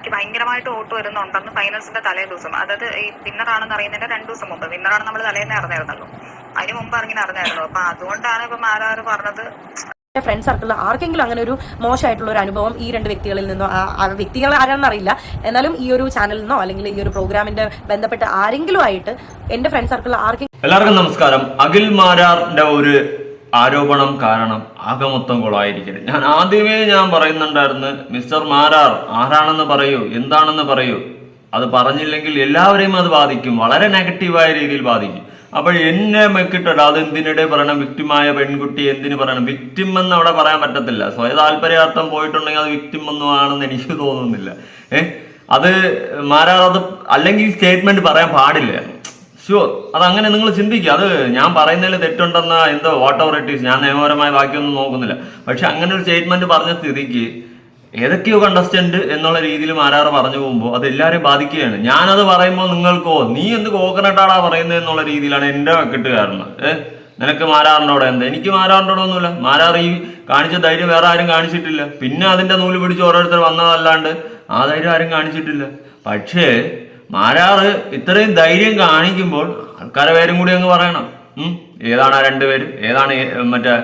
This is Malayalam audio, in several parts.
എനിക്ക് ഭയങ്കരമായിട്ട് വോട്ട് വരുന്നുണ്ടെന്ന് ഫൈനൽസിന്റെ തലേ ദിവസം. അതായത് ഈ വിന്നറാണെന്ന് അറിയുന്നതിന്റെ രണ്ടു ദിവസം മുമ്പ്. വിന്നറാണ് നമ്മൾ തലേന്ന് അറിഞ്ഞായിരുന്നല്ലോ. അതിന് മുമ്പ് അറിഞ്ഞിന് അറിഞ്ഞായിരുന്നു അപ്പൊ അതുകൊണ്ടാണ് ഇപ്പൊ മാരാറ് പറഞ്ഞത്. എന്റെ ഫ്രണ്ട് സർക്കിളിൽ ആർക്കെങ്കിലും അങ്ങനെ ഒരു മോശമായിട്ടുള്ള ഒരു അനുഭവം ഈ രണ്ട് വ്യക്തികളിൽ നിന്നോ ആ- ആ വ്യക്തികൾ ആരാണെന്ന് അറിയില്ല. എന്നാലും ഈ ഒരു ചാനലിൽ നിന്നോ അല്ലെങ്കിൽ ഈ ഒരു പ്രോഗ്രാമിന്റെ ബന്ധപ്പെട്ട് ആരെങ്കിലും ആയിട്ട് എന്റെ ഫ്രണ്ട് സർക്കിളിൽ ആർക്കെങ്കിലും എല്ലാവർക്കും നമസ്കാരം. അഖിൽ മാരാറിന്റെ ഒരു ആരോപണം കാരണം ആകമൊത്തം കൊളായിരിക്കരുത്. ഞാൻ ആദ്യമേ ഞാൻ പറയുന്നുണ്ടായിരുന്നു മിസ്റ്റർ മാരാർ ആരാണെന്ന് പറയൂ എന്താണെന്ന് പറയൂ. അത് പറഞ്ഞില്ലെങ്കിൽ എല്ലാവരെയും അത് ബാധിക്കും വളരെ നെഗറ്റീവായ രീതിയിൽ ബാധിക്കും. അപ്പോൾ എന്നെ അത് എന്തിനിടെ പറയണം? വിക്റ്റിമായ പെൺകുട്ടി എന്തിനു പറയണം? വിക്റ്റിം എന്ന് അവിടെ പറയാൻ പറ്റത്തില്ല. സ്വയ താല്പര്യാർത്ഥം പോയിട്ടുണ്ടെങ്കിൽ അത് വിക്റ്റിം ഒന്നും ആണെന്ന് എനിക്ക് തോന്നുന്നില്ല. ഏഹ് അത് മാരാർ അത് അല്ലെങ്കിൽ സ്റ്റേറ്റ്മെന്റ് പറയാൻ പാടില്ല. ഷുവർ അത് അങ്ങനെ നിങ്ങൾ ചിന്തിക്കുക. അത് ഞാൻ പറയുന്നതിൽ തെറ്റുണ്ടെന്ന എന്തോ വാട്ട് ഓവർ ഇറ്റ് ഈസ് ഞാൻ നിയമപരമായ ബാക്കിയൊന്നും നോക്കുന്നില്ല. പക്ഷെ അങ്ങനെ ഒരു സ്റ്റേറ്റ്മെന്റ് പറഞ്ഞ സ്ഥിതിക്ക് ഏതൊക്കെയോ കണ്ടസ്റ്റന്റ് എന്നുള്ള രീതിയിൽ മാരാറ് പറഞ്ഞു പോകുമ്പോൾ അത് എല്ലാവരെയും ബാധിക്കുകയാണ്. ഞാനത് പറയുമ്പോൾ നിങ്ങൾക്കോ നീ എന്ത് കോക്കനട്ടാടാ പറയുന്നത് എന്നുള്ള രീതിയിലാണ് എന്റെ വെക്കിട്ട് കാരണം ഏഹ് നിനക്ക് മാരാറിനോട് എന്താ? എനിക്ക് മാരാറിനോട് ഒന്നുമില്ല. മാരാർ ഈ കാണിച്ച ധൈര്യം വേറെ ആരും കാണിച്ചിട്ടില്ല. പിന്നെ അതിന്റെ നൂൽ പിടിച്ച് ഓരോരുത്തർ വന്നതല്ലാണ്ട് ആ ധൈര്യം ആരും കാണിച്ചിട്ടില്ല. പക്ഷേ മാരാറ് ഇത്രയും ധൈര്യം കാണിക്കുമ്പോൾ ആൾക്കാരെ പേരും കൂടി അങ്ങ് പറയണം. ഏതാണ് ആ രണ്ടുപേര് ഏതാണ് മറ്റേ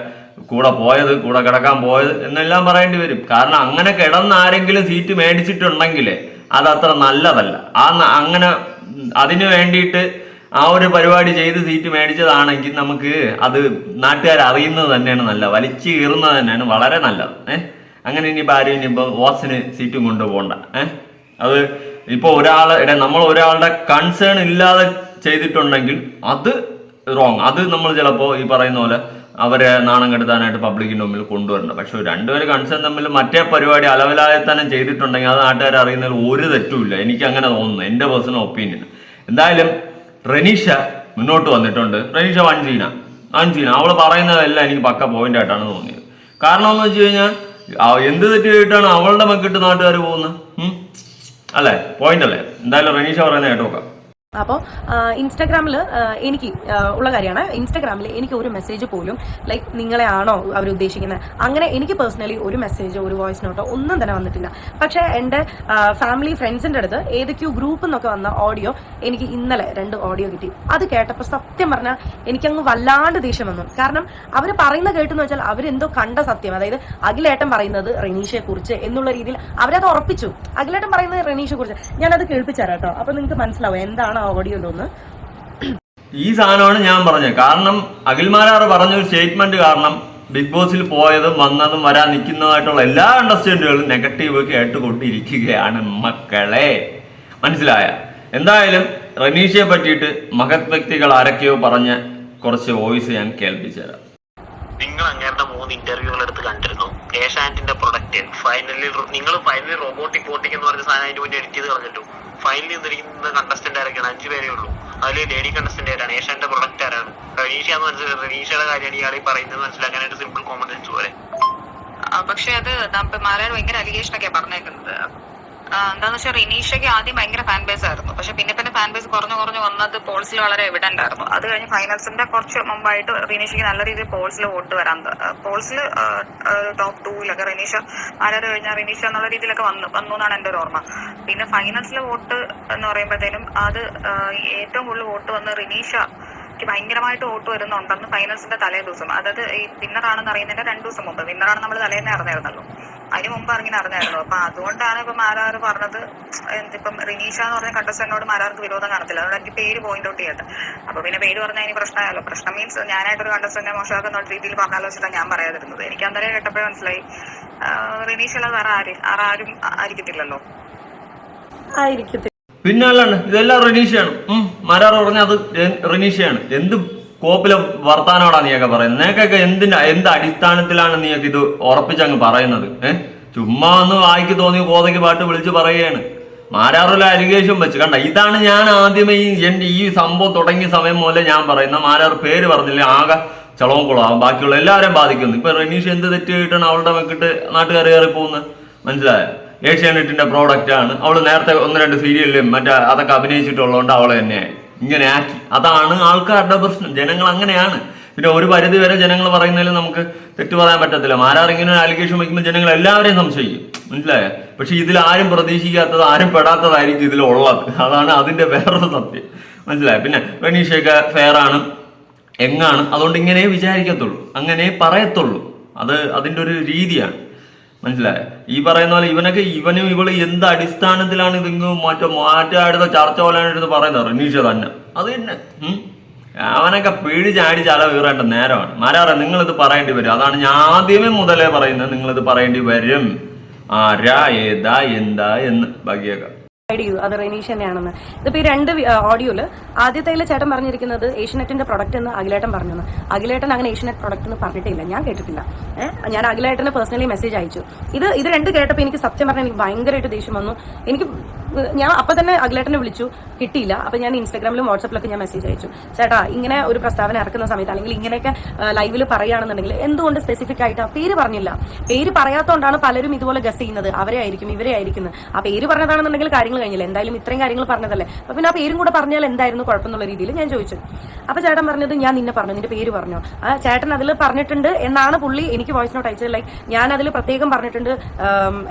കൂടെ പോയത് കൂടെ കിടക്കാൻ പോയത് എന്നെല്ലാം പറയേണ്ടി വരും. കാരണം അങ്ങനെ കിടന്ന് ആരെങ്കിലും സീറ്റ് മേടിച്ചിട്ടുണ്ടെങ്കിൽ അത് അത്ര നല്ലതല്ല. ആ അങ്ങനെ അതിന് വേണ്ടിയിട്ട് ആ ഒരു പരിപാടി ചെയ്ത് സീറ്റ് മേടിച്ചതാണെങ്കിൽ നമുക്ക് അത് നാട്ടുകാർ അറിയുന്നത് തന്നെയാണ് നല്ലത്. വലിച്ചു കീറുന്നത് തന്നെയാണ് വളരെ നല്ലത്. ഏഹ് അങ്ങനെ ഇനിയിപ്പോൾ ആരും ഇനിയിപ്പോൾ ഓസിന് സീറ്റും കൊണ്ടുപോകണ്ട. ഏഹ് അത് ഇപ്പോൾ ഒരാളുടെ നമ്മൾ ഒരാളുടെ കൺസേൺ ഇല്ലാതെ ചെയ്തിട്ടുണ്ടെങ്കിൽ അത് റോങ് അത് നമ്മൾ ചിലപ്പോൾ ഈ പറയുന്ന പോലെ അവരെ നാണം കെടുത്താനായിട്ട് പബ്ലിക്കിന്റെ മുമ്പിൽ കൊണ്ടുവരണം പക്ഷെ രണ്ടുപേര് കൺസേൺ തമ്മിൽ മറ്റേ പരിപാടി അലവലായി തന്നെ ചെയ്തിട്ടുണ്ടെങ്കിൽ അത് നാട്ടുകാർ അറിയുന്നതിൽ ഒരു തെറ്റുമില്ല എനിക്ക് അങ്ങനെ തോന്നുന്നു. എന്റെ പേഴ്സണൽ ഒപ്പീനിയൻ എന്തായാലും റനീഷ മുന്നോട്ട് വന്നിട്ടുണ്ട്. റനീഷ വൺസീന വൺസീന അവൾ പറയുന്നതെല്ലാം എനിക്ക് പക്ക പോയിന്റ് ആയിട്ടാണ് തോന്നിയത്. കാരണം എന്ന് വെച്ച് കഴിഞ്ഞാൽ എന്ത് തെറ്റ് ചെയ്തിട്ടാണ് അവളുടെ മക്കിട്ട് നാട്ടുകാർ പോകുന്നത്? അല്ലേ? പോയിന്റ് അല്ലേ? എന്തായാലും റെനീഷ പറയുന്നത് കേട്ടോ നോക്കാം അപ്പോൾ ഇൻസ്റ്റാഗ്രാമിൽ എനിക്ക് ഉള്ള കാര്യമാണ്. ഇൻസ്റ്റാഗ്രാമിൽ എനിക്ക് ഒരു മെസ്സേജ് പോലും ലൈക്ക് നിങ്ങളെയാണോ അവർ ഉദ്ദേശിക്കുന്നത് അങ്ങനെ എനിക്ക് പേഴ്സണലി ഒരു മെസ്സേജോ ഒരു വോയിസ് നോട്ടോ ഒന്നും തന്നെ വന്നിട്ടില്ല. പക്ഷേ എന്റെ ഫാമിലി ഫ്രണ്ട്സിന്റെ അടുത്ത് ഏതൊക്കെയോ ഗ്രൂപ്പിൽ നിന്നൊക്കെ വന്ന ഓഡിയോ എനിക്ക് ഇന്നലെ രണ്ട് ഓഡിയോ കിട്ടി. അത് കേട്ടപ്പോൾ സത്യം പറഞ്ഞാൽ എനിക്കങ്ങ് വല്ലാണ്ട് ദേഷ്യം വന്നു. കാരണം അവർ പറയുന്ന കേട്ടെന്ന് വെച്ചാൽ അവരെന്തോ കണ്ട സത്യം. അതായത് അഖിലേട്ടൻ പറയുന്നത് റെനീഷയെ കുറിച്ച് എന്നുള്ള രീതിയിൽ അവരത് ഉറപ്പിച്ചു. അഖിലേട്ടൻ പറയുന്നത് റെനീഷയെ കുറിച്ച്. ഞാനത് കേൾപ്പിച്ചു തരാം കേട്ടോ. അപ്പൊ നിങ്ങൾക്ക് മനസ്സിലാവും എന്താണ് ഓഡിയോയിലൊന്ന് ഈ സാധനമാണ് ഞാൻ പറഞ്ഞത്. കാരണം അഖിൽമാരാർ പറഞ്ഞ ഒരു സ്റ്റേറ്റ്മെന്റ് കാരണം ബിഗ് ബോസിൽ പോയതും വന്നതും വരാൻ നിൽക്കുന്നതായിട്ടുള്ള എല്ലാ കണ്ടസ്റ്റന്റുകളും നെഗറ്റീവ് കേട്ടുകൊണ്ടിരിക്കുകയാണ് മക്കളെ. മനസ്സിലായ? എന്തായാലും റനീഷയെ പറ്റിയിട്ട് മഹത് വ്യക്തികൾ ആരൊക്കെയോ പറഞ്ഞ കുറച്ച് വോയിസ് ഞാൻ കേൾപ്പിച്ചു തരാം. നിങ്ങൾ അങ്ങേരുടെ മൂന്ന് ഇന്റർവ്യൂകൾ എടുത്ത് കണ്ടിരുന്നു. ഏഷ്യാനെറ്റിന്റെ പ്രൊഡക്റ്റ് ഫൈനലി നിങ്ങൾ ഫൈനലി റോബോട്ടിക് വോട്ടിംഗ് എന്ന് പറഞ്ഞ സാധനം അതിന് മുന്നേ എഡിറ്റ് ചെയ്ത് കളഞ്ഞിട്ടു. ഫൈനലി നിന്നിരിക്കുന്ന കണ്ടസ്റ്റന്റ് ആരൊക്കെയാണ്? അഞ്ചു പേരേ ഉള്ളൂ. അതിൽ ലേഡി കണ്ടസ്റ്റന്റ് ആരാണ് ഏഷ്യാന്റെ പ്രൊഡക്റ്റ് ആരാണ്? റനീഷ എന്ന് മനസ്സിലായി റനീഷയുടെ കാര്യമാണ് ഇയാൾ ഈ പറയുന്നത് മനസ്സിലാക്കാനായിട്ട് സിമ്പിൾ കോമൺ സെൻസ് പോലെ. പക്ഷെ അത് മാരാർ ഭയങ്കര അലിഗേഷൻ ഒക്കെ പറഞ്ഞേക്കുന്നത്. എന്താന്ന് വെച്ചാൽ റിനീഷയ്ക്ക് ആദ്യം ഭയങ്കര ഫാൻ ബേസ് ആയിരുന്നു. പക്ഷെ പിന്നെ പിന്നെ ഫാൻ ബേസ് കുറഞ്ഞു കുറഞ്ഞു വന്നത് പോൾസിൽ വളരെ എവിഡന്റ് ആയിരുന്നു. അത് കഴിഞ്ഞ് ഫൈനൽസിന്റെ കുറച്ച് മുമ്പായിട്ട് റിനീഷയ്ക്ക് നല്ല രീതിയിൽ പോൾസിൽ വോട്ട് വരാൻ പോൾസിൽ ടോപ്പ് ടൂവിലൊക്കെ റിനീഷ മാരാർ കഴിഞ്ഞാൽ റിനീഷ എന്നുള്ള രീതിയിലൊക്കെ വന്നു വന്നു എന്നാണ് എന്റെ ഒരു ഓർമ്മ. പിന്നെ ഫൈനൽസിലെ വോട്ട് എന്ന് പറയുമ്പോഴത്തേനും അത് ഏറ്റവും കൂടുതൽ വോട്ട് വന്ന് റിനീഷ എനിക്ക് ഭയങ്കരമായിട്ട് വോട്ട് വരുന്നുണ്ടെന്ന് ഫൈനൽസിന്റെ തലേ ദിവസം. അതായത് ഈ വിന്നറാണെന്ന് അറിയുന്നതിന്റെ രണ്ടു ദിവസം മുമ്പ്. വിന്നറാണ് നമ്മൾ തലേന്ന് അറിഞ്ഞായിരുന്നല്ലോ. അതിന് മുമ്പ് ഇങ്ങനെ അറിഞ്ഞായിരുന്നു അപ്പൊ അതുകൊണ്ടാണ് ഇപ്പൊ മാരാറ് പറഞ്ഞത് എന്തിപ്പം റിനീഷ എന്ന് പറഞ്ഞ കണ്ടസ്റ്റന്റിനോട് മാരാർക്ക് വിരോധം കാണത്തില്ല. അതുകൊണ്ട് എനിക്ക് പേര് പോയിന്റ് ഔട്ട് ചെയ്യട്ടെ അപ്പൊ പിന്നെ പേര് പറഞ്ഞാൽ ഇനി പ്രശ്നമായല്ലോ. പ്രശ്നം മീൻസ് ഞാനായിട്ടൊരു കണ്ടസ്റ്റന്റിനെ മോശമാക്കുന്ന രീതിയിൽ പറഞ്ഞാലോ വെച്ചിട്ടാണ് ഞാൻ പറയാതിരുന്നത്. എനിക്ക് അന്നേരം കേട്ടപ്പോഴേ മനസ്സിലായി. റിനീഷ് അല്ലാതെ ആര് ആരും ആയിരിക്കത്തില്ലല്ലോ. ആയിരിക്കത്തില്ല. പിന്നെ അല്ലാണ്ട് ഇതെല്ലാം റിനീഷയാണ് മരാർ പറഞ്ഞ അത് റിനീഷയാണ് എന്ത് കോപ്പിലെ വർത്താനോടാ നീയൊക്കെ പറയുന്നത്? നിനക്കൊക്കെ എന്തിന്റെ എന്ത് അടിസ്ഥാനത്തിലാണ് നീയൊക്കെ ഇത് ഉറപ്പിച്ചങ്ങ് പറയുന്നത്? ഏഹ് ചുമ്മാ ഒന്ന് വായിക്ക് തോന്നി കോതയ്ക്ക് പാട്ട് വിളിച്ച് പറയുകയാണ്. മാരാറുള്ള അലിഗേഷൻ വെച്ച്. കണ്ട ഇതാണ് ഞാൻ ആദ്യമേ ഈ എന്റെ ഈ സംഭവം തുടങ്ങിയ സമയം മുതലേ ഞാൻ പറയുന്ന മാരാർ പേര് പറഞ്ഞില്ല ആകെ ചളവും കുളമാവും ബാക്കിയുള്ള എല്ലാവരെയും ബാധിക്കുന്നു. ഇപ്പൊ റനീഷ് എന്ത് തെറ്റ് ചെയ്തിട്ടാണ് അവളുടെ വെക്കിട്ട് നാട്ടുകാർ കയറി പോകുന്നത് മനസ്സിലായോ? ഏഷ്യാനെറ്റിന്റെ പ്രോഡക്റ്റ് ആണ്. അവൾ നേരത്തെ ഒന്ന് രണ്ട് സീരിയലിലും മറ്റേ അതൊക്കെ അഭിനയിച്ചിട്ടുള്ളതുകൊണ്ട് അവളെ തന്നെ ഇങ്ങനെ ആക്കി. അതാണ് ആൾക്കാരുടെ പ്രശ്നം. ജനങ്ങൾ അങ്ങനെയാണ്. പിന്നെ ഒരു പരിധി വരെ ജനങ്ങൾ പറയുന്നതിൽ നമുക്ക് തെറ്റു പറയാൻ പറ്റത്തില്ല. ആരാരെങ്കിലും ഒരു അലിഗേഷൻ വയ്ക്കുമ്പോൾ ജനങ്ങൾ എല്ലാവരെയും സംശയിക്കും. മനസ്സിലായോ? പക്ഷെ ഇതിൽ ആരും പ്രതീക്ഷിക്കാത്തത് ആരും പെടാത്തതായിരിക്കും ഇതിലുള്ളത് അതാണ് അതിന്റെ വേറൊരു സത്യം. മനസ്സിലായോ? പിന്നെ റനീഷയൊക്കെ ഫെയർ ആണ് എങ്ങാണ് അതുകൊണ്ട് ഇങ്ങനെ വിചാരിക്കത്തുള്ളൂ. അങ്ങനെ പറയത്തുള്ളൂ. അത് അതിന്റെ ഒരു രീതിയാണ്. മനസ്സിലായോ? ഈ പറയുന്ന പോലെ ഇവനൊക്കെ ഇവനും ഇവൾ എന്ത് അടിസ്ഥാനത്തിലാണ് ഇതിങ്ങ് മറ്റേ മാറ്റാടുത്ത ചർച്ച പോലെയാണ് എടുത്ത് പറയുന്നത്? റിനീഷ തന്നെ. അത് തന്നെ. അവനൊക്കെ പേടിച്ചാടി ചാടി ചല വീറേണ്ട നേരമാണ്. മാരാറ ഇത് പറയേണ്ടി വരും. അതാണ് ഞാൻ ആദ്യമേ മുതലേ പറയുന്നത്. ഇത് പറയേണ്ടി വരും. ആരാ ഏതാ എന്താ എന്ന്. ബാക്കിയൊക്കെ. ഡിസൈഡ് ചെയ്തു. അത് റെനീഷ് തന്നെയാണെന്ന്. ഈ രണ്ട് ഓഡിയോയിൽ ആദ്യത്തെ ചേട്ടൻ പറഞ്ഞിരിക്കുന്നത് ഏഷ്യനെറ്റിന്റെ പ്രൊഡക്റ്റ് എന്ന് അഖിലേട്ടൻ പറഞ്ഞു അഖിലേട്ടൻ അങ്ങനെ ഏഷ്യനെറ്റ് പ്രൊഡക്റ്റ് എന്ന് പറഞ്ഞിട്ടില്ല. ഞാൻ കേട്ടിട്ടില്ല. ഞാൻ അഖിലേട്ടന് പേഴ്സണലി മെസ്സേജ് അയച്ചു. ഇത് ഇത് രണ്ട് കേട്ടപ്പോൾ എനിക്ക് സത്യം പറഞ്ഞാൽ എനിക്ക് ഭയങ്കരമായിട്ട് ദേഷ്യം വന്നു. എനിക്ക് ഞാൻ അപ്പൊ തന്നെ അഖിലേട്ടനെ വിളിച്ചു. കിട്ടിയില്ല. അപ്പൊ ഞാൻ ഇൻസ്റ്റാഗ്രാമിലും വാട്സപ്പിലൊക്കെ ഞാൻ മെസ്സേജ് അയച്ചു. ചേട്ടാ ഇങ്ങനെ ഒരു പ്രസ്താവന ഇറക്കുന്ന സമയത്ത് അല്ലെങ്കിൽ ഇങ്ങനെയൊക്കെ ലൈവിൽ പറയുകയാണെന്നുണ്ടെങ്കിൽ എന്തുകൊണ്ട് സ്പെസിഫിക് ആയിട്ട് ആ പേര് പറഞ്ഞില്ല? പേര് പറയാത്തതുകൊണ്ടാണ് പലരും ഇതുപോലെ ഗസ് ചെയ്യുന്നത്. അവരെ ആയിരിക്കും ഇവരെ ആയിരിക്കും. ആ പേര് പറഞ്ഞതാണെന്നുണ്ടെങ്കിൽ കാര്യങ്ങൾ കഴിഞ്ഞില്ല. എന്തായാലും ഇത്രയും കാര്യങ്ങൾ പറഞ്ഞതല്ലേ? അപ്പൊ പിന്നെ ആ പേരും കൂടെ പറഞ്ഞാൽ എന്തായിരുന്നു കുഴപ്പമെന്നുള്ള രീതിയിൽ ഞാൻ ചോദിച്ചു. അപ്പൊ ചേട്ടൻ പറഞ്ഞത് ഞാൻ നിന്നെ പറഞ്ഞു നിന്റെ പേര് പറഞ്ഞു. ആ ചേട്ടൻ അതിൽ പറഞ്ഞിട്ടുണ്ട് എന്നാണ് പുള്ളി എനിക്ക് വോയിസ് നോട്ട് അയച്ചത്. ലൈക്ക് ഞാൻ അതിൽ പ്രത്യേകം പറഞ്ഞിട്ടുണ്ട്.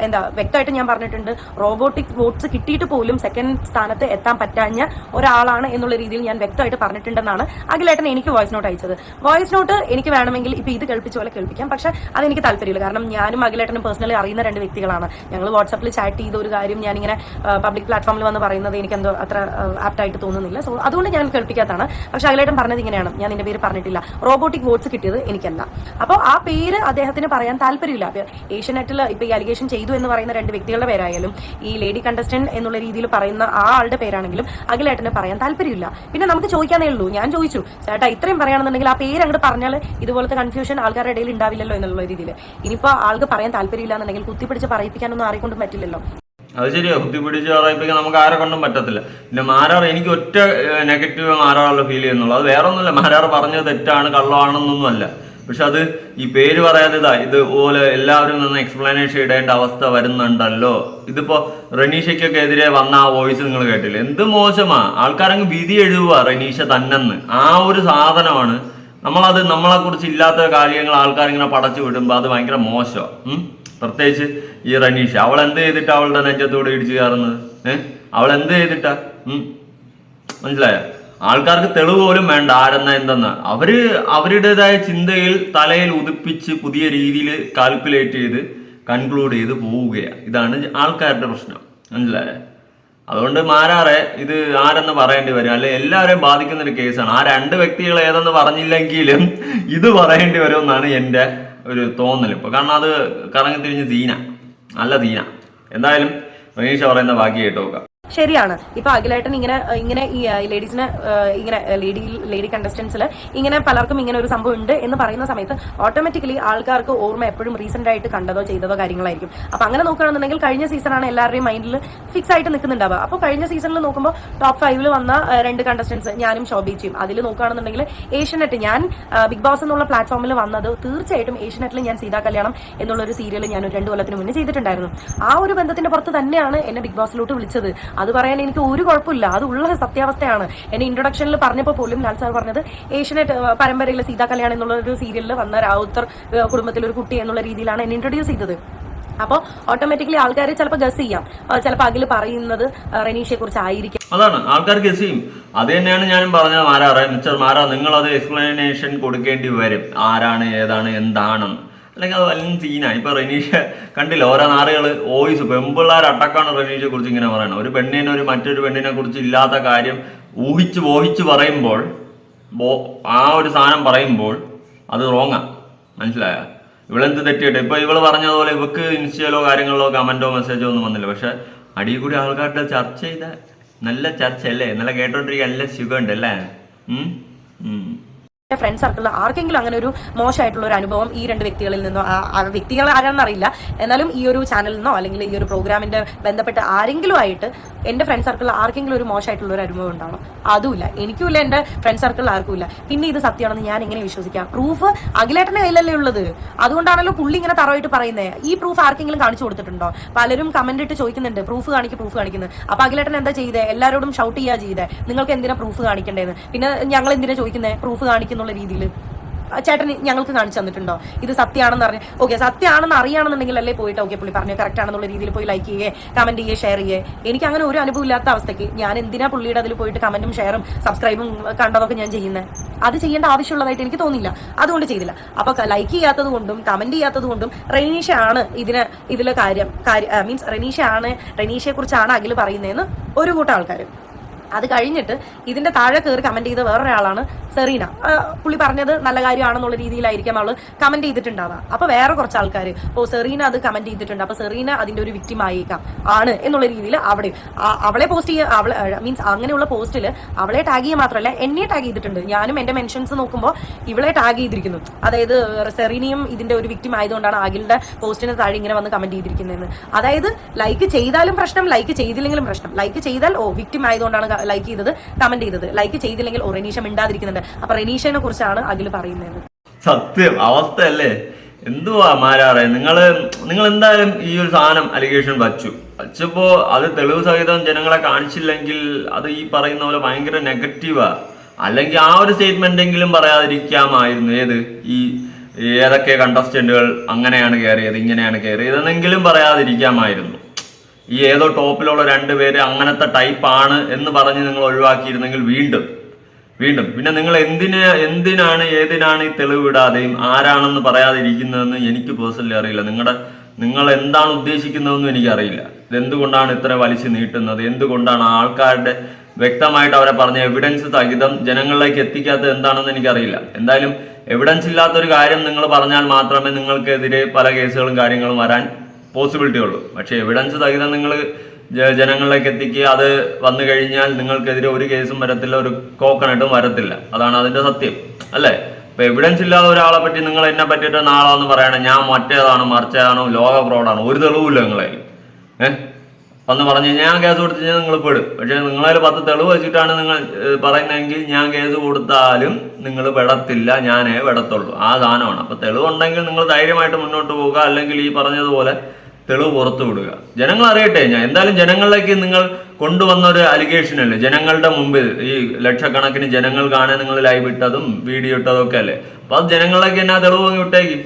എന്താ വ്യക്തമായിട്ട് ഞാൻ പറഞ്ഞിട്ടുണ്ട്. റോബോട്ടിക് വോട്ട്സ് കിട്ടിയിട്ട് പോലും സെക്കൻഡ് സ്ഥാനത്ത് എത്താൻ പറ്റാഞ്ഞ ഒരാളാണ് എന്നുള്ള രീതിയിൽ ഞാൻ വ്യക്തമായിട്ട് പറഞ്ഞിട്ടുണ്ടെന്നാണ് അഖിലേട്ടൻ എനിക്ക് വോയിസ് നോട്ട് അയച്ചത്. വോയിസ് നോട്ട് എനിക്ക് വേണമെങ്കിൽ ഇപ്പൊ ഇത് കേൾപ്പിച്ച പോലെ കേൾപ്പിക്കാം. പക്ഷെ അതെനിക്ക് താല്പര്യമില്ല. കാരണം ഞാനും അഖിലേട്ടനും പേഴ്സണലി അറിയുന്ന രണ്ട് വ്യക്തികളാണ്. ഞങ്ങൾ വാട്സാപ്പിൽ ചാറ്റ് ചെയ്ത ഒരു കാര്യം ഞാനിങ്ങനെ പബ്ലിക് പ്ലാറ്റ്ഫോമിൽ വന്ന് പറയുന്നത് എനിക്ക് എന്തോ അത്ര ആപ്റ്റായിട്ട് തോന്നുന്നില്ല. സോ അതുകൊണ്ട് ഞാൻ കേൾപ്പിക്കാത്തതാണ്. പക്ഷെ അഖിലേട്ടൻ പറഞ്ഞത് ഇങ്ങനെയാണ്. ഞാൻ നിന്റെ പേര് പറഞ്ഞിട്ടില്ല. റോബോട്ടിക് വോട്ട്സ് കിട്ടിയത് എനിക്കല്ല. അപ്പോൾ ആ പേര് അദ്ദേഹത്തിന് പറയാൻ താല്പര്യമില്ല. ഏഷ്യനെറ്റിൽ ഇപ്പൊ ഈ അലിഗേഷൻ ചെയ്തു എന്ന് പറയുന്ന രണ്ട് വ്യക്തികളുടെ പേരായാലും ഈ ലേഡി കണ്ടസ്റ്റന്റ് എന്നുള്ള രീതിയിൽ പറയുന്ന ആ ആളുടെ പേരാണെങ്കിലും അഖിലേട്ടന് പറയാൻ താല്പര്യമില്ല. പിന്നെ നമുക്ക് ചോദിക്കാനേ ഉള്ളൂ. ഞാൻ ചോദിച്ചു ചേട്ടാ ഇത്രയും പറയുകയാണെന്നുണ്ടെങ്കിൽ ആ പേര് അങ്ങോട്ട് പറഞ്ഞാൽ ഇതുപോലത്തെ കൺഫ്യൂഷൻ ആൾക്കാരുടെ ഇടയിൽ ഉണ്ടാവില്ലല്ലോ എന്നുള്ള രീതിയിൽ ഇനിയിപ്പോ ആൾക്ക് പറയാൻ താല്പര്യമില്ല എന്നുണ്ടെങ്കിൽ കുത്തിപ്പിടിച്ച് പറയിപ്പിക്കാനൊന്നും ആരെക്കൊണ്ടും പറ്റില്ലല്ലോ. അത് ശരിയാ. കുത്തിപ്പിടിച്ച് പറയിപ്പിക്കാൻ നമുക്ക് ആരെ കൊണ്ടും പറ്റത്തില്ല. പിന്നെ മാരാർ എനിക്ക് ഒറ്റ നെഗറ്റീവ് മാരാറുള്ള ഫീൽ ചെയ്യുന്നുള്ളൂ. അത് വേറെ ഒന്നുമില്ല മാരാർ പറഞ്ഞത് തെറ്റാണ് കള്ളമാണെന്നൊന്നും അല്ല പക്ഷെ അത് ഈ പേര് പറയാതെ ഇതാ ഇതുപോലെ എല്ലാവരും നിന്ന് എക്സ്പ്ലനേഷൻ ഇടേണ്ട അവസ്ഥ വരുന്നുണ്ടല്ലോ. ഇതിപ്പോ റനീഷയ്ക്കൊക്കെ എതിരെ വന്ന ആ വോയിസ് നിങ്ങൾ കേട്ടില്ല? എന്ത് മോശമാ? ആൾക്കാരങ്ങ് വിധി എഴുതുക റനീഷ തന്നെന്ന്. ആ ഒരു സാധനമാണ്. നമ്മളത് നമ്മളെ കുറിച്ച് ഇല്ലാത്ത കാര്യങ്ങൾ ആൾക്കാരിങ്ങനെ പടച്ചു വിടുമ്പോൾ അത് ഭയങ്കര മോശമാണ് പ്രത്യേകിച്ച് ഈ റനീഷ. അവൾ എന്ത് ചെയ്തിട്ടാ അവളുടെ നെഞ്ചത്തോട് ഇടിച്ചു കയറുന്നത്? ഏഹ് അവൾ എന്ത് ചെയ്തിട്ടാ. മനസ്സിലായോ? ആൾക്കാർക്ക് തെളിവ് പോലും വേണ്ട ആരെന്ന എന്തെന്ന്. അവർ അവരുടേതായ ചിന്തയിൽ തലയിൽ ഉദിപ്പിച്ച് പുതിയ രീതിയിൽ കാൽക്കുലേറ്റ് ചെയ്ത് കൺക്ലൂഡ് ചെയ്ത് പോവുകയാണ്. ഇതാണ് ആൾക്കാരുടെ പ്രശ്നം. മനസ്സിലായേ? അതുകൊണ്ട് മാരാറെ ഇത് ആരെന്ന് പറയേണ്ടി വരും. അല്ലെ എല്ലാവരെയും ബാധിക്കുന്ന ഒരു കേസാണ്. ആ രണ്ട് വ്യക്തികൾ ഏതെന്ന് പറഞ്ഞില്ലെങ്കിലും ഇത് പറയേണ്ടി വരുമെന്നാണ് എന്റെ ഒരു തോന്നൽ. ഇപ്പൊ കാരണം അത് കറങ്ങി തിരിഞ്ഞ് സീന. നല്ല സീന. എന്തായാലും മനീഷ പറയുന്ന ബാക്കി കേട്ട് നോക്കാം ശരിയാണ്. ഇപ്പൊ അഖിലേട്ടൻ ഇങ്ങനെ ഇങ്ങനെ ഈ ലേഡീസിന് ഇങ്ങനെ ലേഡി ലേഡി കണ്ടസ്റ്റൻസിൽ ഇങ്ങനെ പലർക്കും ഇങ്ങനെ ഒരു സംഭവം ഉണ്ട് എന്ന് പറയുന്ന സമയത്ത് ഓട്ടോമാറ്റിക്കലി ആൾക്കാർക്ക് ഓർമ്മ എപ്പോഴും റീസെന്റ് ആയിട്ട് കണ്ടതോ ചെയ്തതോ കാര്യങ്ങളായിരിക്കും. അപ്പൊ അങ്ങനെ നോക്കുകയാണെന്നുണ്ടെങ്കിൽ കഴിഞ്ഞ സീസണാണ് എല്ലാവരുടെയും മൈൻഡിൽ ഫിക്സ് ആയിട്ട് നിൽക്കുന്നുണ്ടാവുക. അപ്പോൾ കഴിഞ്ഞ സീസണിൽ നോക്കുമ്പോൾ ടോപ്പ് ഫൈവിൽ വന്ന രണ്ട് കണ്ടസ്റ്റൻസ് ഞാനും ഷോബീച്ചയും അതിൽ നോക്കുകയാണെന്നുണ്ടെങ്കിൽ ഏഷ്യനെറ്റ് ഞാൻ ബിഗ് ബോസ് എന്നുള്ള പ്ലാറ്റ്ഫോമിൽ വന്നത് തീർച്ചയായിട്ടും ഏഷ്യനെറ്റിൽ ഞാൻ സീതാ കല്യാണം എന്നുള്ള ഒരു സീരിയൽ ഞാൻ രണ്ട് കൊല്ലത്തിന് മുന്നേ ചെയ്തിട്ടുണ്ടായിരുന്നു. ആ ഒരു ബന്ധത്തിന്റെ പുറത്ത് തന്നെയാണ് എന്നെ ബിഗ് ബോസിലോട്ട് വിളിച്ചത്. അത് പറയാൻ എനിക്ക് ഒരു കുഴപ്പമില്ല. അത് ഉള്ള സത്യാവസ്ഥയാണ്. എന്നെ ഇൻട്രൊഡക്ഷനിൽ പറഞ്ഞപ്പോൾ പോലും ലാൽ സാർ പറഞ്ഞത് ഏഷ്യനെറ്റ് പരമ്പരയിലെ സീതാ കല്യാണം എന്നുള്ള ഒരു സീരിയലിൽ വന്ന രാവുത്തർ കുടുംബത്തിലൊരു കുട്ടി എന്നുള്ള രീതിയിലാണ് എന്നെ ഇൻട്രൊഡ്യൂസ് ചെയ്തത്. അപ്പോൾ ഓട്ടോമാറ്റിക്കലി ആൾക്കാർ ചിലപ്പോൾ ഗസ് ചെയ്യാം. ചിലപ്പോൾ അഖിൽ പറയുന്നത് റനീഷയെ കുറിച്ച് ആയിരിക്കും. അതാണ്. ആൾക്കാർ ഗസ് ചെയ്യും. അത് തന്നെയാണ് ഞാനും പറഞ്ഞത്. മാരാ മിസ്റ്റർ മാരാ നിങ്ങൾ അത് എക്സ്പ്ലനേഷൻ കൊടുക്കേണ്ടി വരും. ആരാണ് ഏതാണ് എന്താണെന്ന് അല്ലെങ്കിൽ അത് വലിയ സീനാണ് ഇപ്പൊ റനീഷ കണ്ടില്ല ഓരോ നാറുകൾ വോയിസ് പെമ്പിള്ളേർ അട്ടക്കാണ് റനീഷയെ കുറിച്ച് ഇങ്ങനെ പറയണം ഒരു പെണ്ണിനെ ഒരു മറ്റൊരു പെണ്ണിനെ കുറിച്ച് ഇല്ലാത്ത കാര്യം ഊഹിച്ച് വോഹിച്ച് പറയുമ്പോൾ ആ ഒരു സാധനം പറയുമ്പോൾ അത് റോങ്ങാ മനസ്സിലായ? ഇവളെന്ത് തെറ്റിയിട്ട്? ഇപ്പൊ ഇവൾ പറഞ്ഞതുപോലെ ഇവക്ക് ഇൻസ്റ്റയിലോ കാര്യങ്ങളിലോ കമന്റോ മെസ്സേജോ ഒന്നും വന്നില്ല. പക്ഷെ അടിയിൽ കൂടി ആൾക്കാരുടെ ചർച്ച ചെയ്ത നല്ല ചർച്ച അല്ലേ നല്ല കേട്ടോണ്ടിരിക്കുക നല്ല സുഖമുണ്ട് അല്ലേ? എന്റെ ഫ്രണ്ട് സർക്കിളിൽ ആർക്കെങ്കിലും അങ്ങനെ ഒരു മോശമായിട്ടുള്ള ഒരു അനുഭവം ഈ രണ്ട് വ്യക്തികളിൽ നിന്നോ ആ- വ്യക്തികൾ ആരാണെന്ന് അറിയില്ല. എന്നാലും ഈ ഒരു ചാനലിൽ നിന്നോ അല്ലെങ്കിൽ ഈ ഒരു പ്രോഗ്രാമിന്റെ ബന്ധപ്പെട്ട് ആരെങ്കിലും ആയിട്ട് എന്റെ ഫ്രണ്ട് സർക്കിളിൽ ആർക്കെങ്കിലും ഒരു മോശമായിട്ടുള്ള ഒരു അനുഭവം ഉണ്ടാവും അതുമില്ല. എനിക്കുമില്ല എന്റെ ഫ്രണ്ട് സർക്കിളിൽ ആർക്കുമില്ല പിന്നെ ഇത് സത്യമാണെന്ന് ഞാൻ എങ്ങനെ വിശ്വസിക്കാം? പ്രൂഫ് അഖിലേട്ടന്റെ കയ്യിലല്ലേ ഉള്ളത്. അതുകൊണ്ടാണല്ലോ പുള്ളി ഇങ്ങനെ തറവായിട്ട് പറയുന്നത് ഈ പ്രൂഫ് ആർക്കെങ്കിലും കാണിച്ചു കൊടുത്തിട്ടുണ്ടോ? പലരും കമന്റ് ഇട്ട് ചോദിക്കുന്നുണ്ട്. പ്രൂഫ് കാണിക്ക് പ്രൂഫ് കാണിക്കുന്നത് അപ്പൊ അഖിലേട്ടൻ എന്താ ചെയ്തേ? എല്ലാവരോടും ഷൗട്ട് ചെയ്യാ ചെയ്തേ. നിങ്ങൾക്ക് എന്തിനാ പ്രൂഫ് കാണിക്കേണ്ടതെന്ന് പിന്നെ ഞങ്ങൾ എന്തിനാ ചോദിക്കുന്നത് പ്രൂഫ് കാണിക്കുന്നുള്ള രീതിയിൽ. ചേട്ടൻ ഞങ്ങൾക്ക് കാണിച്ചു തന്നിട്ടുണ്ടോ? ഇത് സത്യമാണെന്ന് അറിഞ്ഞ് ഓക്കെ സത്യമാണെന്ന് അറിയാണെന്നുണ്ടെങ്കിൽ അല്ലേ പോയിട്ട്? ഓക്കെ പുള്ളി പറഞ്ഞു കറക്റ്റ് ആണെന്നുള്ള രീതിയിൽ പോയി ലൈക്ക് ചെയ്യേ കമന്റ് ചെയ്യേ ഷെയർ ചെയ്യേ എനിക്ക് അങ്ങനെ ഒരു അനുഭവം ഇല്ലാത്ത അവസ്ഥയ്ക്ക് ഞാൻ എന്തിനാ പുള്ളിയുടെ അതിൽ പോയിട്ട് കമന്റും ഷെയറും സബ്സ്ക്രൈബും കണ്ടതൊക്കെ ഞാൻ ചെയ്യുന്നത് അത് ചെയ്യേണ്ട ആവശ്യമുള്ളതായിട്ട് എനിക്ക് തോന്നില്ല അതുകൊണ്ട് ചെയ്തില്ല. അപ്പൊ ലൈക്ക് ചെയ്യാത്തത് കൊണ്ടും കമന്റ് ചെയ്യാത്തത് കൊണ്ടും റെനീഷ ആണ് ഇതിന് ഇതിലെ കാര്യം. മീൻസ് റെനീഷ ആണ് റെനീഷയെ കുറിച്ചാണ് അഖിൽ പറയുന്നതെന്ന് ഒരു കൂട്ടം ആൾക്കാർ അത് കഴിഞ്ഞിട്ട് ഇതിന്റെ താഴെ കയറി കമന്റ് ചെയ്ത വേറൊരാളാണ് സെറീന. പുള്ളി പറഞ്ഞത് നല്ല കാര്യമാണെന്നുള്ള രീതിയിലായിരിക്കാം അവൾ കമന്റ് ചെയ്തിട്ടുണ്ടാവുക. അപ്പൊ വേറെ കുറച്ച് ആൾക്കാർ ഓ സെറീന അത് കമന്റ് ചെയ്തിട്ടുണ്ട്. അപ്പൊ സെറീന അതിന്റെ ഒരു വിക്ടിം ആയേക്കാം. ആണ് എന്നുള്ള രീതിയിൽ അവിടെ അവളെ പോസ്റ്റ് ചെയ്യുക അവളെ മീൻസ് അങ്ങനെയുള്ള പോസ്റ്റിൽ അവളെ ടാഗ് ചെയ്യുക മാത്രമല്ല എന്നെ ടാഗ് ചെയ്തിട്ടുണ്ട്. ഞാനും എന്റെ മെൻഷൻസ് നോക്കുമ്പോൾ ഇവളെ ടാഗ് ചെയ്തിരിക്കുന്നു. അതായത് സെറീനയും ഇതിന്റെ ഒരു വിക്ടിം ആയതുകൊണ്ടാണ് അഖിലിന്റെ പോസ്റ്റിന് താഴെ ഇങ്ങനെ വന്ന് കമന്റ് ചെയ്തിരിക്കുന്നതെന്ന്. അതായത് ലൈക്ക് ചെയ്താലും പ്രശ്നം ലൈക്ക് ചെയ്തില്ലെങ്കിലും പ്രശ്നം. ലൈക്ക് ചെയ്താൽ ഓ വിക്ടിം ആയതുകൊണ്ടാണ് ലൈക്ക് ചെയ്തത് കമന്റ് ചെയ്തത്. ലൈക്ക് ചെയ്തില്ലെങ്കിൽ ഓ റെനീഷ മിണ്ടാതിരിക്കുന്നുണ്ട്. അപ്പൊ റെനീഷനെ കുറിച്ചാണ് അഖിൽ പറയുന്നത്. സത്യം. അവസ്ഥയല്ലേ? എന്തുവാ മാരാറെ? നിങ്ങൾ നിങ്ങൾ എന്തായാലും ഈ ഒരു സാധനം അലിഗേഷൻ വച്ചു. വച്ചപ്പോ അത് തെളിവ് സഹിതം ജനങ്ങളെ കാണിച്ചില്ലെങ്കിൽ അത് ഈ പറയുന്ന പോലെ ഭയങ്കര നെഗറ്റീവാ അല്ലെങ്കിൽ ആ ഒരു സ്റ്റേറ്റ്മെന്റ് എങ്കിലും പറയാതിരിക്കാമായിരുന്നു. ഏത്? ഈ ഏതൊക്കെ കണ്ടസ്റ്റന്റുകൾ അങ്ങനെയാണ് കയറിയത് ഇങ്ങനെയാണ് കയറിയതെന്നെങ്കിലും പറയാതിരിക്കാമായിരുന്നു. ഈ ഏതോ ടോപ്പിലുള്ള രണ്ട് പേര് അങ്ങനത്തെ ടൈപ്പാണ് എന്ന് പറഞ്ഞ് നിങ്ങൾ ഒഴിവാക്കിയിരുന്നെങ്കിൽ വീണ്ടും വീണ്ടും. പിന്നെ നിങ്ങൾ എന്തിന് എന്തിനാണ് ഏതിനാണ് ഈ തെളിവ് വിടാതെയും ആരാണെന്ന് പറയാതിരിക്കുന്നതെന്ന് എനിക്ക് പേഴ്സണലി അറിയില്ല. നിങ്ങളുടെ നിങ്ങൾ എന്താണ് ഉദ്ദേശിക്കുന്നതെന്നും എനിക്കറിയില്ല. ഇതെന്തുകൊണ്ടാണ് ഇത്ര വലിച്ചു നീട്ടുന്നത്? എന്തുകൊണ്ടാണ് ആൾക്കാരുടെ വ്യക്തമായിട്ട് അവരെ പറഞ്ഞ എവിഡൻസ് സഹിതം ജനങ്ങളിലേക്ക് എത്തിക്കാത്തത് എന്താണെന്ന് എനിക്കറിയില്ല. എന്തായാലും എവിഡൻസ് ഇല്ലാത്തൊരു കാര്യം നിങ്ങൾ പറഞ്ഞാൽ മാത്രമേ നിങ്ങൾക്കെതിരെ പല കേസുകളും കാര്യങ്ങളും വരാൻ പോസിബിലിറ്റി ഉള്ളൂ പക്ഷേ എവിഡൻസ് സഹിതം നിങ്ങൾ ജനങ്ങളിലേക്ക് എത്തിക്കുക അത് വന്നു കഴിഞ്ഞാൽ നിങ്ങൾക്കെതിരെ ഒരു കേസും വരത്തില്ല ഒരു കോക്കനട്ടും വരത്തില്ല. അതാണ് അതിന്റെ സത്യം അല്ലേ? ഇപ്പൊ എവിഡൻസ് ഇല്ലാതെ ഒരാളെ പറ്റി നിങ്ങൾ എന്നെ പറ്റിയിട്ട് നാളാന്ന് പറയണം ഞാൻ മറ്റേതാണ് മറിച്ചതാണോ ലോക ഫ്രോഡാണോ ഒരു തെളിവില്ല നിങ്ങളെ ഏഹ് വന്ന് പറഞ്ഞു ഞാൻ കേസ് കൊടുത്തു കഴിഞ്ഞാൽ നിങ്ങൾ പെടും. പക്ഷേ നിങ്ങളതിൽ പത്ത് തെളിവ് വെച്ചിട്ടാണ് നിങ്ങൾ പറയുന്നതെങ്കിൽ ഞാൻ കേസ് കൊടുത്താലും നിങ്ങൾ പെടത്തില്ല ഞാനേ പെടത്തുള്ളൂ. ആ സാധനമാണ്. അപ്പൊ തെളിവുണ്ടെങ്കിൽ നിങ്ങൾ ധൈര്യമായിട്ട് മുന്നോട്ട് പോകുക അല്ലെങ്കിൽ ഈ പറഞ്ഞതുപോലെ തെളിവ് പുറത്തു വിടുക. ജനങ്ങൾ അറിയട്ടെ ഞാൻ എന്തായാലും ജനങ്ങളിലേക്ക് നിങ്ങൾ കൊണ്ടുവന്ന ഒരു അലിഗേഷൻ അല്ലേ? ജനങ്ങളുടെ മുമ്പിൽ ഈ ലക്ഷക്കണക്കിന് ജനങ്ങൾ കാണാൻ നിങ്ങൾ ലൈവ് ഇട്ടതും വീഡിയോ ഇട്ടതും ഒക്കെ അല്ലേ? അപ്പൊ അത് ജനങ്ങളിലേക്ക് എന്നാ തെളിവ് അങ്ങ് വിട്ടേക്ക്?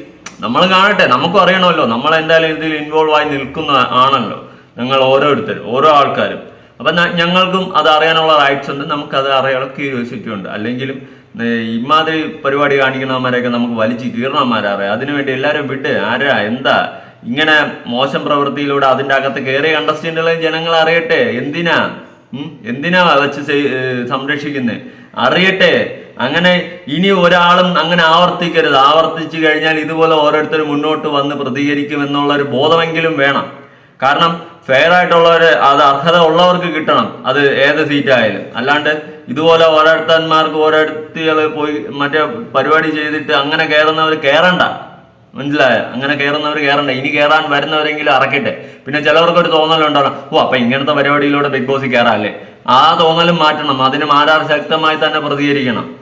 നമ്മൾ കാണട്ടെ നമുക്കും അറിയണമല്ലോ. നമ്മൾ എന്തായാലും ഇതിൽ ഇൻവോൾവ് ആയി നിൽക്കുന്ന ആണല്ലോ. നിങ്ങൾ ഓരോരുത്തരും ഓരോ ആൾക്കാരും. അപ്പൊ ഞങ്ങൾക്കും അത് അറിയാനുള്ള റൈറ്റ്സ് ഉണ്ട്. നമുക്ക് അത് അറിയാനുള്ള ക്യൂരിയോസിറ്റി ഉണ്ട്. അല്ലെങ്കിലും ഇമാതിരി പരിപാടി കാണിക്കുന്നവന്മാരെയൊക്കെ നമുക്ക് വലിച്ചു കീറണന്മാരറിയാം അതിനുവേണ്ടി എല്ലാവരും വിട്ട് ആരാ എന്താ? ഇങ്ങനെ മോശം പ്രവൃത്തിയിലൂടെ അതിന്റെ അകത്ത് കയറിയ കണ്ടസ്റ്റന്റുകളെ ജനങ്ങൾ അറിയട്ടെ? എന്തിനാ? എന്തിനാ വെച്ച് സംരക്ഷിക്കുന്നത് അറിയട്ടെ. അങ്ങനെ ഇനി ഒരാളും അങ്ങനെ ആവർത്തിക്കരുത്. ആവർത്തിച്ചു കഴിഞ്ഞാൽ ഇതുപോലെ ഓരോരുത്തർ മുന്നോട്ട് വന്ന് പ്രതികരിക്കും എന്നുള്ള ഒരു ബോധമെങ്കിലും വേണം. കാരണം ഫെയർ ആയിട്ടുള്ളവര് അത് അർഹത ഉള്ളവർക്ക് കിട്ടണം. അത് ഏത് സീറ്റായാലും. അല്ലാണ്ട് ഇതുപോലെ ഓരോരുത്തന്മാർക്ക് ഓരോരുത്തികൾ പോയി മറ്റേ പരിപാടി ചെയ്തിട്ട് അങ്ങനെ കയറുന്നവർ കയറണ്ട മനസ്സിലായ? അങ്ങനെ കയറുന്നവർ കയറണ്ട ഇനി കയറാൻ വരുന്നവരെങ്കിലും അറക്കട്ടെ. പിന്നെ ചിലവർക്ക് ഒരു തോന്നലുണ്ടാവണം ഓ അപ്പൊ ഇങ്ങനത്തെ പരിപാടിയിലൂടെ ബിഗ് ബോസിൽ കയറാല്ലേ ആ തോന്നലും മാറ്റണം. അതിന് മാരാർ ശക്തമായി തന്നെ പ്രതികരിക്കണം.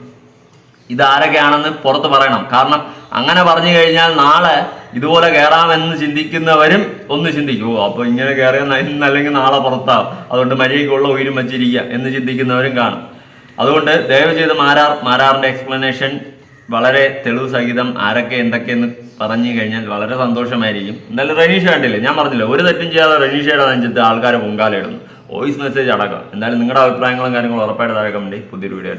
ഇതാരൊക്കെയാണെന്ന് പുറത്ത് പറയണം. കാരണം അങ്ങനെ പറഞ്ഞു കഴിഞ്ഞാൽ നാളെ ഇതുപോലെ കയറാമെന്ന് ചിന്തിക്കുന്നവരും ഒന്ന് ചിന്തിക്കും. ഓ അപ്പൊ ഇങ്ങനെ കയറിയാൽ ഇന്നല്ലെങ്കിൽ നാളെ പുറത്താവും. അതുകൊണ്ട് മര്യാദയ്ക്കുള്ള ഉയരും വച്ചിരിക്കുക എന്ന് ചിന്തിക്കുന്നവരും കാണും. അതുകൊണ്ട് ദയവ് ചെയ്ത് മാരാർ മാരാറിന്റെ എക്സ്പ്ലനേഷൻ വളരെ തെളിവ് സഹിതം ആരൊക്കെ എന്തൊക്കെയെന്ന് പറഞ്ഞു കഴിഞ്ഞാൽ വളരെ സന്തോഷമായിരിക്കും. എന്തായാലും റനീഷ കണ്ടില്ലേ? ഞാൻ പറഞ്ഞില്ല ഒരു തെറ്റും ചെയ്യാതെ റനീഷയുടെ നെഞ്ചത്ത് ആൾക്കാരെ പൊങ്കാലയിടുന്നു. വോയിസ് മെസ്സേജ് അടക്കം. എന്തായാലും നിങ്ങളുടെ അഭിപ്രായങ്ങളും കാര്യങ്ങളും ഉറപ്പായിട്ട് താഴെ കമന്റ് പുതിയൊരു വീഡിയോ